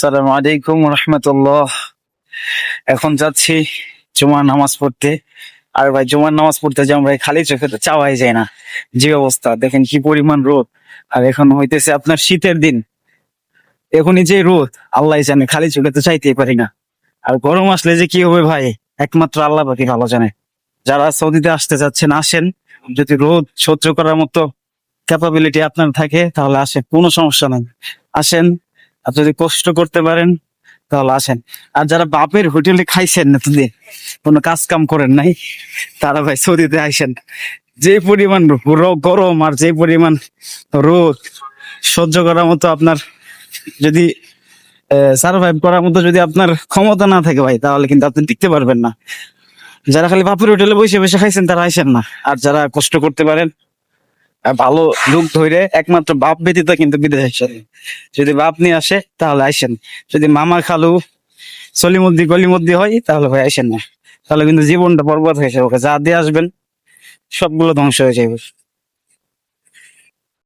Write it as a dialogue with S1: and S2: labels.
S1: সালাম আলাইকুম রহমতুল্লাহ। এখন যাচ্ছি জুমার নামাজ পড়তে। আর ভাই, জুমার নামাজ পড়তে যাও ভাই খালি চোখে তো চাওয়াই যায় না। যে অবস্থা, দেখেন কি পরিমাণ রোদ। আর এখন হইতেছে আপনার শীতের দিন। এখনই যে রোদ, আল্লাহ জানে, খালি চোখে তো চাইতেই পারি না। আর গরম আসলে যে কি হবে ভাই, একমাত্র আল্লাহ বাকি ভালো জানে। যারা সৌদিতে আসতে যাচ্ছেন, আসেন। যদি রোদ সহ্য করার মতো ক্যাপাবিলিটি আপনার থাকে, তাহলে আসেন, কোনো সমস্যা নাই। আসেন আর যদি কষ্ট করতে পারেন, তাহলে আসেন। আর যারা বাপের হোটেলে খাইছেন না তুই কোনো কাজ কাম করেন নাই, তারা ভাই সৌদিতে আইসেন। যে পরিমাণ গরম আর যে পরিমাণ রোদ সহ্য করার মতো আপনার যদি সার্ভাইভ করার মতো যদি আপনার ক্ষমতা না থাকে ভাই, তাহলে কিন্তু আপনি টিকতে পারবেন না। যারা খালি বাপের হোটেলে বসে বসে খাইছেন, তারা আইসেন না। আর যারা কষ্ট করতে পারেন ভালো লোক ধরে একমাত্র বাপ ব্যতীত কিন্তু বিদেশ আসেন যদি বাপ নিয়ে আসে, তাহলে আইসেন যদি মামা খালু সলিমুদ্দি গলিমুদ্দি হয়, তাহলে ভাই আইসেন না। তাহলে কিন্তু জীবনটা বরবাদ হয়ে ওকে যা দিয়ে আসবেন, সবগুলো ধ্বংস হয়ে যাবে।